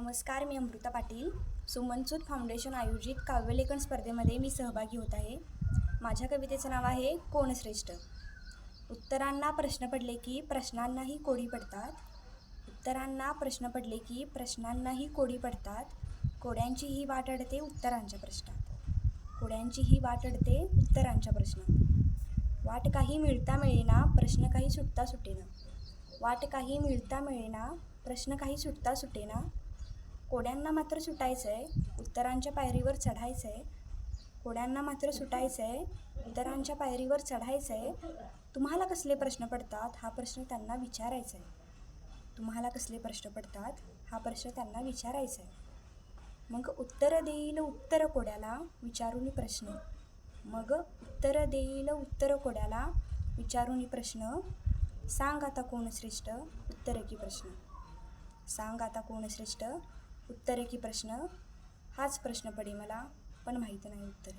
नमस्कार मी अमृता पाटील. सुमनसूद फाउंडेशन आयोजित काव्यलेखन स्पर्धेमध्ये मी सहभागी होत आहे. माझ्या कवितेचं नाव आहे कोण श्रेष्ठ? उत्तरांना प्रश्न पडले की प्रश्नांनाही कोडी पडतात. उत्तरांना प्रश्न पडले की प्रश्नांनाही कोडी पडतात. कोड्यांची ही वाट अडते उत्तरांच्या प्रश्नात. कोड्यांची ही वाट अडते उत्तरांच्या प्रश्नात. वाट काही मिळता मिळेना प्रश्न काही सुटता सुटेना. वाट काही मिळता मिळेना प्रश्न काही सुटता सुटेना. कोड्यांना मात्र सुटायचं आहे उत्तरांच्या पायरीवर चढायचं आहे कोड्यांना मात्र सुटायचं आहे उत्तरांच्या पायरीवर चढायचं आहे तुम्हाला कसले प्रश्न पडतात? हा प्रश्न त्यांना विचारायचा आहे तुम्हाला कसले प्रश्न पडतात? हा प्रश्न त्यांना विचारायचा आहे मग उत्तर देईल उत्तर कोड्याला विचारून प्रश्न. मग उत्तर देईल उत्तर कोड्याला विचारून प्रश्न. सांग आता कोण श्रेष्ठ? उत्तर की प्रश्न. सांग आता कोण श्रेष्ठ? उत्तर की प्रश्न? हाच प्रश्न पडे मला पण माहीत नाही उत्तर.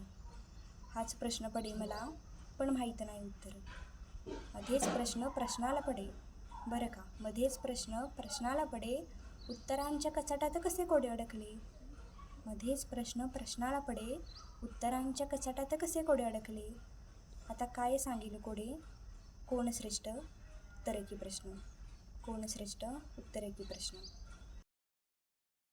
हाच प्रश्न पडे मला पण माहीत नाही उत्तर. मध्येच प्रश्न प्रश्नाला पडे. बरं का? मध्येच प्रश्न प्रश्नाला पडे. उत्तरांच्या कचाटात कसे कोडे अडकले? मध्येच प्रश्न प्रश्नाला पडे. उत्तरांच्या कचाटात कसे कोडे अडकले? आता काय सांगेल कोडे? कोण श्रेष्ठ? उत्तर की प्रश्न. कोण श्रेष्ठ? उत्तर की प्रश्न.